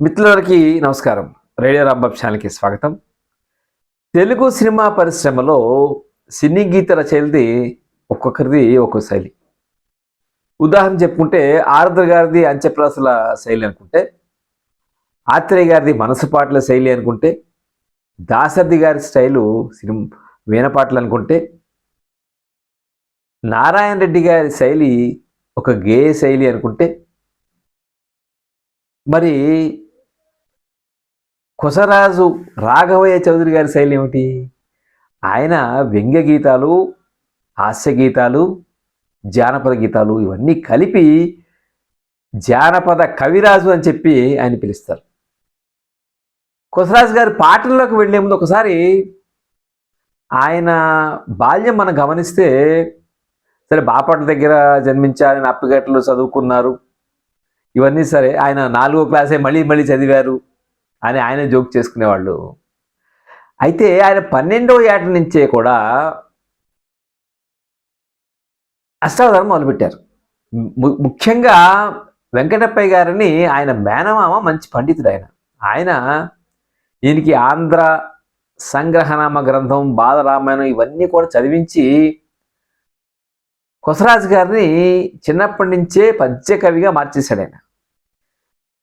మిత్రులకి నమస్కారం. రేడియో రాంబాబ్ ఛానల్కి స్వాగతం. తెలుగు సినిమా పరిశ్రమలో సినీ గీత రచయిలది ఒక్కొక్కరిది ఒక్కో శైలి. ఉదాహరణ చెప్పుకుంటే ఆరుద్ర గారిది అంచెప్రాసుల శైలి అనుకుంటే ఆత్రేయ గారిది మనసు పాటల శైలి అనుకుంటే దాసర్ది గారి స్టైలు సినిమా వీణపాటలు అనుకుంటే నారాయణ రెడ్డి గారి శైలి ఒక గేయ శైలి అనుకుంటే మరి కుసరాజు రాఘవయ్య చౌదరి గారి శైలి ఏమిటి? ఆయన వ్యంగ్య గీతాలు హాస్య గీతాలు జానపద గీతాలు ఇవన్నీ కలిపి జానపద కవిరాజు అని చెప్పి ఆయన పిలుస్తారు. కొసరాజు గారి పాటల్లోకి వెళ్ళే ముందు ఒకసారి ఆయన బాల్యం మనం గమనిస్తే సరే బాపట్ల దగ్గర జన్మించారని అప్పగట్లు చదువుకున్నారు ఇవన్నీ సరే ఆయన నాలుగో క్లాసే మళ్ళీ మళ్ళీ చదివారు. అని ఆయన జోక్ చేసుకునేవాళ్ళు. అయితే ఆయన పన్నెండవ ఏట నుంచే కూడా అష్టావధానం మొదలుపెట్టారు. ము- ముఖ్యంగా వెంకటప్పయ్య గారిని ఆయన మేనమామ మంచి పండితుడు ఆయన ఆయన ఈయనకి ఆంధ్ర సంగ్రహనామ గ్రంథం బాలరామాయణం ఇవన్నీ కూడా చదివించి కొసరాజు గారిని చిన్నప్పటి నుంచే పద్య కవిగా మార్చేశాడు ఆయన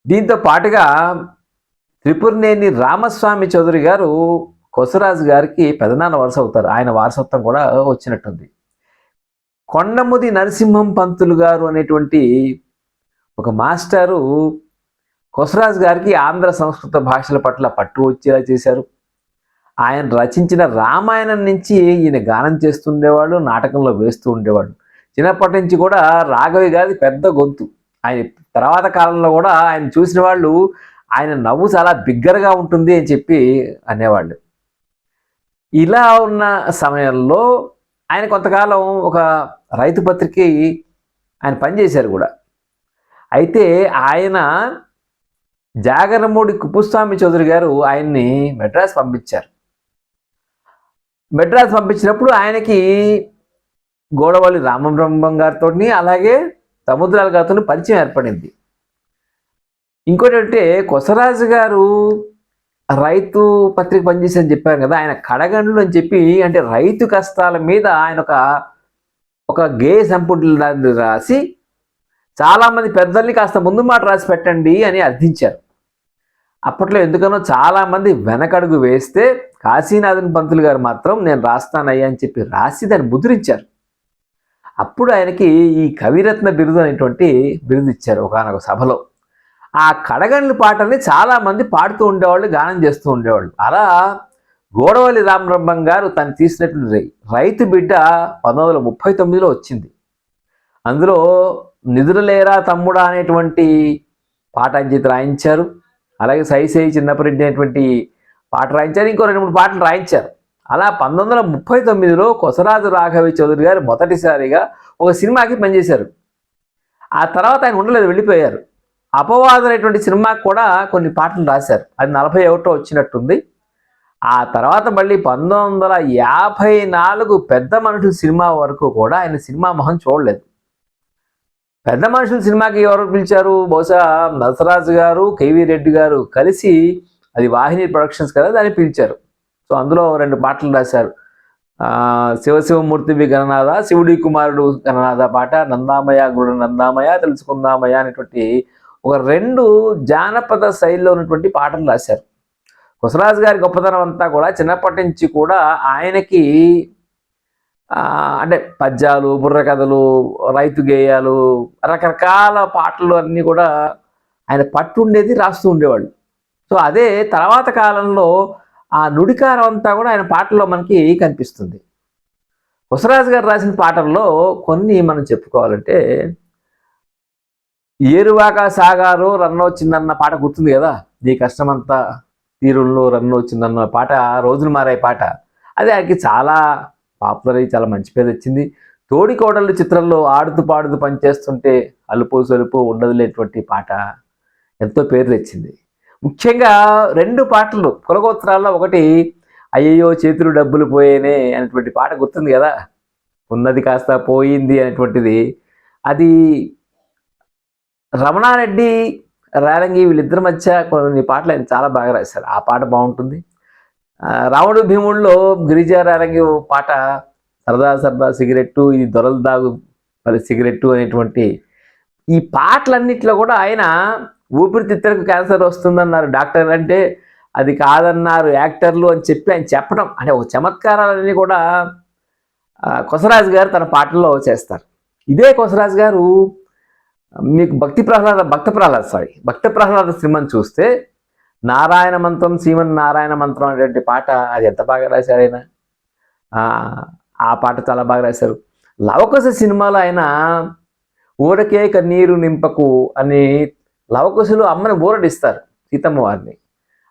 దీంతో పాటుగా త్రిపురనేని రామస్వామి చౌదరి గారు కొసరాజు గారికి పెదనాన్న వారసు అవుతారు. ఆయన వారసత్వం కూడా వచ్చినట్టుంది. కొండముది నరసింహం పంతులు గారు అనేటువంటి ఒక మాస్టారు కొసరాజు గారికి ఆంధ్ర సంస్కృత భాషల పట్ల పట్టు వచ్చేలా చేశారు. ఆయన రచించిన రామాయణం నుంచి ఈయన గానం చేస్తుండేవాడు నాటకంలో వేస్తూ ఉండేవాడు చిన్నప్పటి నుంచి కూడా రాఘవి గారి పెద్ద గొంతు. ఆయన తర్వాత కాలంలో కూడా ఆయన చూసిన వాళ్ళు ఆయన నవ్వు చాలా బిగ్గరగా ఉంటుంది అని చెప్పి అనేవాళ్ళు. ఇలా ఉన్న సమయంలో ఆయన కొంతకాలం ఒక రైతు పత్రికకి ఆయన పనిచేశారు కూడా. అయితే ఆయన జాగరమూడి కుపుస్వామి చౌదరి గారు ఆయన్ని మెడ్రాస్ పంపించారు. మెడ్రాస్ పంపించినప్పుడు ఆయనకి గోడవల్లి రామబ్రహ్మం గారితో అలాగే సముద్రాల గారితో పరిచయం ఏర్పడింది. ఇంకోటి అంటే కొసరాజు గారు రైతు పత్రిక పనిచేసి చెప్పారు కదా ఆయన కడగండ్లు అని చెప్పి అంటే రైతు కష్టాల మీద ఆయన ఒక ఒక గే సంపుటి రాసి చాలామంది పెద్దల్ని కాస్త ముందు మాట రాసి పెట్టండి అని అర్థించారు. అప్పట్లో ఎందుకనో చాలామంది వెనకడుగు వేస్తే కాశీనాథన్ పంతులు గారు మాత్రం నేను రాస్తానయ్యా అని చెప్పి రాసి దాన్ని ముద్రించారు. అప్పుడు ఆయనకి ఈ కవిరత్న బిరుదు అనేటువంటి బిరుదు ఇచ్చారు ఒకనొక సభలో. ఆ కడగండ్ల పాటల్ని చాలామంది పాడుతూ ఉండేవాళ్ళు గానం చేస్తూ ఉండేవాళ్ళు. అలా గోడవల్లి రామబ్రహ్మం గారు తను తీసినటువంటి రైతు బిడ్డ పంతొమ్మిది వందల ముప్పై తొమ్మిదిలో వచ్చింది. అందులో నిధులలేరా తమ్ముడా అనేటువంటి పాట అంజిత్ రాయించారు. అలాగే సై సై చిన్నప్పటి అనేటువంటి పాట రాయించారు. ఇంకో రెండు మూడు పాటలు రాయించారు. అలా పంతొమ్మిది వందల ముప్పై తొమ్మిదిలో కొసరాజు రాఘవి చౌదరి గారు మొదటిసారిగా ఒక సినిమాకి పనిచేశారు. ఆ తర్వాత ఆయన ఉండలేదు వెళ్ళిపోయారు. అపవాదం అనేటువంటి సినిమాకి కూడా కొన్ని పాటలు రాశారు. అది నలభై ఒకటో వచ్చినట్టుంది. ఆ తర్వాత మళ్ళీ పంతొమ్మిది వందల యాభై నాలుగు పెద్ద మనుషుల సినిమా వరకు కూడా ఆయన సినిమా మొహం చూడలేదు. పెద్ద మనుషుల సినిమాకి ఎవరు పిలిచారు? బహుశా నరసరాజు గారు కేవీ రెడ్డి గారు కలిసి అది వాహిని ప్రొడక్షన్స్ కదా దాన్ని పిలిచారు. సో అందులో రెండు పాటలు రాశారు. శివశివమూర్తివి గణనాథ శివుడి కుమారుడు గణనాథ పాట నందామయ గురు నందామయ తెలుసుకుందామయ అనేటువంటి ఒక రెండు జానపద శైలిలో ఉన్నటువంటి పాటలు రాశారు. కుసరాజు గారి గొప్పతనం అంతా కూడా చిన్నప్పటి నుంచి కూడా ఆయనకి అంటే పద్యాలు బుర్రకథలు రైతు గేయాలు రకరకాల పాటలు అన్నీ కూడా ఆయన పట్టు ఉండేది రాస్తూ ఉండేవాళ్ళు. సో అదే తర్వాత కాలంలో ఆ నుడికారం అంతా కూడా ఆయన పాటల్లో మనకి కనిపిస్తుంది. కొసరాజు గారు రాసిన పాటల్లో కొన్ని మనం చెప్పుకోవాలంటే ఏరువాక సాగారు రన్నో వచ్చిందన్న పాట గుర్తుంది కదా? నీ కష్టమంతా తీరుల్లో రన్నో వచ్చిందన్న పాట రోజులు మారే పాట. అది ఆయనకి చాలా పాపులర్ అయ్యి చాలా మంచి పేరు వచ్చింది తోడికోడళ్ళు చిత్రంలో ఆడుతూ పాడుతూ పనిచేస్తుంటే అలుపు సొలుపు ఉండదులేటువంటి పాట ఎంతో పేరు తెచ్చింది. ముఖ్యంగా రెండు పాటలు కులగోత్రాల్లో ఒకటి అయ్యయ్యో చేతులు డబ్బులు పోయేనే అనేటువంటి పాట గుర్తుంది కదా? ఉన్నది కాస్త పోయింది అనేటువంటిది. అది రమణారెడ్డి రేలంగి వీళ్ళిద్దరి మధ్య కొన్ని పాటలు ఆయన చాలా బాగా రాశారు. ఆ పాట బాగుంటుంది. రాముడు భీముడిలో గిరిజా రేలంగి పాట సరదా సరదా సిగరెట్టు ఇది దొరలు దాగు మరి సిగరెట్టు అనేటువంటి ఈ పాటలన్నిట్లో కూడా ఆయన ఊపిరితిత్తులకు క్యాన్సర్ వస్తుందన్నారు. డాక్టర్ అంటే అది కాదన్నారు యాక్టర్లు అని చెప్పి ఆయన చెప్పడం. అంటే ఒక చమత్కారాలన్నీ కూడా కొసరాజు గారు తన పాటల్లో చేస్తారు. ఇదే కొసరాజు గారు మీకు భక్తి ప్రహ్లాద భక్త ప్రహ్లాద సారీ భక్త ప్రహ్లాద సినిమాని చూస్తే నారాయణ మంత్రం శ్రీమన్ నారాయణ మంత్రం అనేటువంటి పాట అది ఎంత బాగా రాశారు ఆయన? ఆ, పాట చాలా బాగా రాశారు. లవకుశ సినిమాలో ఆయన ఊరకే కన్నీరు నింపకు అని లవకుశులు అమ్మని ఊరడిస్తారు సీతమ్మ వారిని.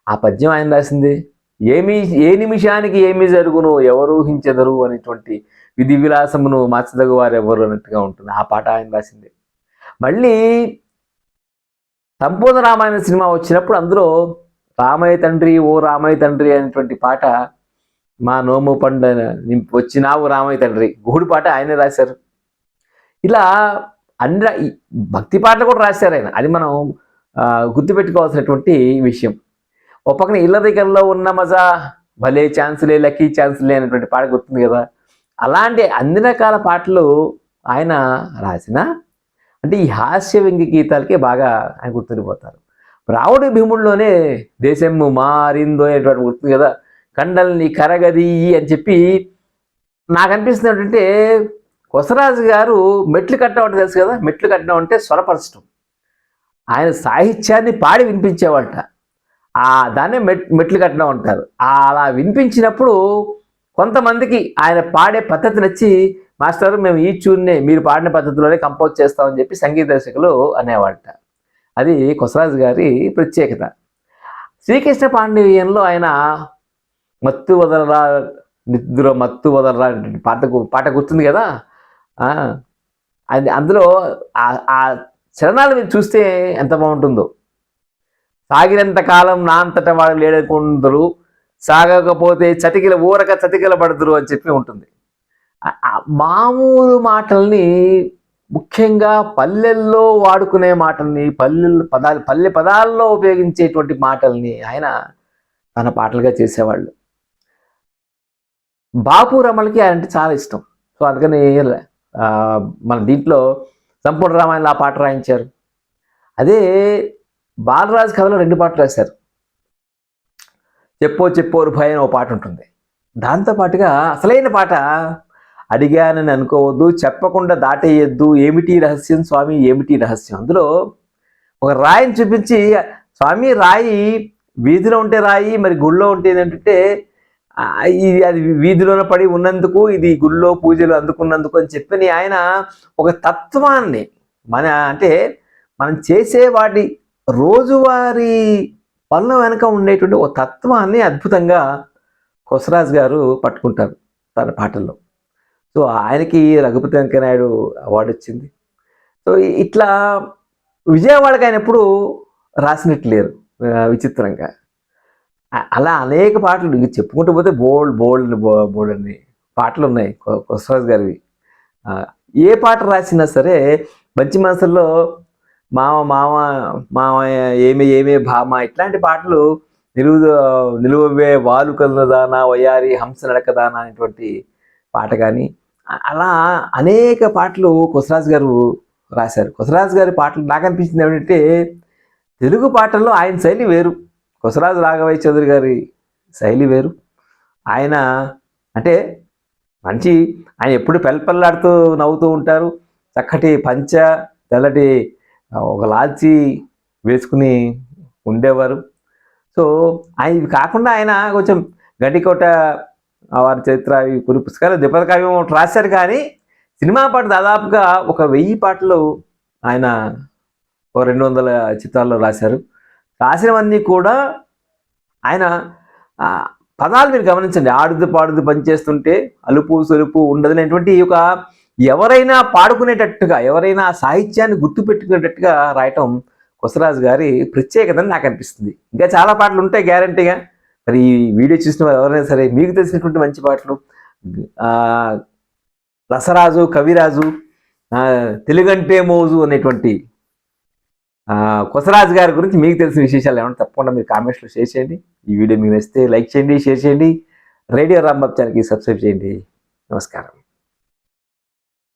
ఆ పద్యం ఆయన రాసింది ఏమి ఏ నిమిషానికి ఏమి జరుగును ఎవరు ఊహించెదరు అనేటువంటి విధి విలాసమును మార్చదగు వారు ఎవరు అన్నట్టుగా ఉంటుంది. ఆ పాట ఆయన రాసింది. మళ్ళీ సంపూర్ణ రామాయణ సినిమా వచ్చినప్పుడు అందులో రామయ్య తండ్రి ఓ రామయ్య తండ్రి అనేటువంటి పాట మా నోము పండు నింపి వచ్చినావు రామయ్య తండ్రి. గుహుడి పాట ఆయనే రాశారు. ఇలా అన్ని ఈ భక్తి పాటలు కూడా రాశారు ఆయన. అది మనం గుర్తుపెట్టుకోవాల్సినటువంటి విషయం. ఓ పక్కన ఇల్లరికల్లో ఉన్న మజా భలే ఛాన్సులే లక్కీ ఛాన్సులే అనేటువంటి పాట గుర్తుంది కదా. అలాంటి అన్ని రకాల పాటలు ఆయన రాసిన అంటే ఈ హాస్య వ్యంగ్య గీతాలకే బాగా ఆయన గుర్తుండిపోతారు. రావుడి భీముడిలోనే దేశము మారిందో అనేటువంటి గుర్తుంది కదా. కండల్ని కరగది అని చెప్పి నాకు అనిపిస్తుంది ఏంటంటే కొసరాజు గారు మెట్లు కట్టడం అంటే తెలుసు కదా. మెట్లు కట్టడం అంటే స్వరపరచడం ఆయన సాహిత్యాన్ని పాడి వినిపించేవాళ్ళ ఆ దాన్నే మెట్ మెట్లు కట్టడం అంటారు. అలా వినిపించినప్పుడు కొంతమందికి ఆయన పాడే పద్ధతి నచ్చి మాస్టర్ మేము ఈ ట్యూన్నే మీరు పాడిన పద్ధతిలోనే కంపోజ్ చేస్తామని చెప్పి సంగీత దర్శకులు అనేవాడట అది కొసరాజు గారి ప్రత్యేకత. శ్రీకృష్ణ పాండవీయంలో ఆయన మత్తు వదలరా నిద్ర మత్తు వదలరా పాటకు పాట గుర్తుంది కదా? అది అందులో ఆ- చరణాలు మీరు చూస్తే ఎంత బాగుంటుందో. సాగినంత కాలం నా అంతటా వాళ్ళు లేడకుందరు సాగకపోతే చతికిల ఊరక చతికిల పడుతురు అని చెప్పి ఉంటుంది. మామూలు మాటల్ని ముఖ్యంగా పల్లెల్లో వాడుకునే మాటల్ని పల్లెల్లో పదాలు పల్లె పదాల్లో ఉపయోగించేటువంటి మాటల్ని ఆయన తన పాటలుగా చేసేవాళ్ళు. బాపు రమణకి ఆయన అంటే చాలా ఇష్టం. సో అందుకని మన దీంట్లో సంపూర్ణ రామాయణ ఆ పాట రాయించారు. అదే బాలరాజు కథలో రెండు పాటలు రాశారు. చెప్పో చెప్పోరు భయ అని ఒక పాట ఉంటుంది. దాంతోపాటుగా అసలైన పాట అడిగానని అనుకోవద్దు చెప్పకుండా దాటేయద్దు. ఏమిటి రహస్యం స్వామి? ఏమిటి రహస్యం? అందులో ఒక రాయిని చూపించి స్వామి రాయి వీధిలో ఉంటే రాయి మరి గుళ్ళో ఉంటే ఏంటంటే ఇది అది వీధిలోన పడి ఉన్నందుకు ఇది గుళ్ళో పూజలు అందుకున్నందుకు అని చెప్పని ఆయన ఒక తత్వాన్ని మన అంటే మనం చేసే వాటి రోజువారీ పనుల వెనక ఉండేటువంటి ఒక తత్వాన్ని అద్భుతంగా కొసరాజు గారు పట్టుకుంటారు తన పాటల్లో. సో ఆయనకి రఘుపతి వెంకయ్యనాయుడు అవార్డు వచ్చింది. సో ఇట్లా విజయవాడకి ఆయన ఎప్పుడు రాసినట్టు లేరు విచిత్రంగా. అలా అనేక పాటలు ఇంక చెప్పుకుంటూ పోతే బోల్డ్ బోల్డ్ బోల్డ్ అని పాటలు ఉన్నాయి కొ- గారివి. ఏ పాట రాసినా సరే మంచి మనసుల్లో మామ మామ మామ ఏమి ఏమే భామ ఇట్లాంటి పాటలు నిలువు నిలువవే వాలు కలదానా వయారి హంస నడకదానా అనేటువంటి పాట కానీ అలా అనేక పాటలు కొసరాజు గారు రాశారు. కొసరాజు గారి పాటలు నాకు అనిపించింది ఏమిటంటే తెలుగు పాటల్లో ఆయన శైలి వేరు. కొసరాజు రాఘవయ్య చౌదరి గారి శైలి వేరు. ఆయన అంటే మంచి ఆయన ఎప్పుడు పెళ్ళపెళ్ళాడుతూ నవ్వుతూ ఉంటారు. చక్కటి పంచ తెల్లటి ఒక లాల్చి వేసుకుని ఉండేవారు. సో ఆయన కాకుండా ఆయన కొంచెం గడ్డికోట వారి చరిత్ర ఇవి కొన్ని పుస్తకాలు ద్విపద కావ్యం ఒకటి రాశారు కానీ సినిమా పాట దాదాపుగా ఒక వెయ్యి పాటలు ఆయన ఒక రెండు వందల చిత్రాల్లో రాశారు. రాసినవన్నీ కూడా ఆయన పదాలు మీరు గమనించండి. ఆడుతూ పాడుతూ పనిచేస్తుంటే అలుపు సొలుపు ఉండదనేటువంటి ఒక ఎవరైనా పాడుకునేటట్టుగా ఎవరైనా సాహిత్యాన్ని గుర్తుపెట్టుకునేటట్టుగా రాయటం కొసరాజు గారి ప్రత్యేకతని నాకు అనిపిస్తుంది. ఇంకా చాలా పాటలు ఉంటాయి గ్యారంటీగా. మరి ఈ వీడియో చూసిన వారు ఎవరైనా సరే మీకు తెలిసినటువంటి మంచి పాటలు రసరాజు కవిరాజు తెలుగంటే మోజు అనేటువంటి కొసరాజు గారి గురించి మీకు తెలిసిన విశేషాలు ఏమైనా తప్పకుండా మీరు కామెంట్స్లో షేర్ చేయండి. ఈ వీడియో మీకు నచ్చితే లైక్ చేయండి షేర్ చేయండి. రేడియో రాంబాబు ఛానల్కి సబ్స్క్రైబ్ చేయండి. నమస్కారం.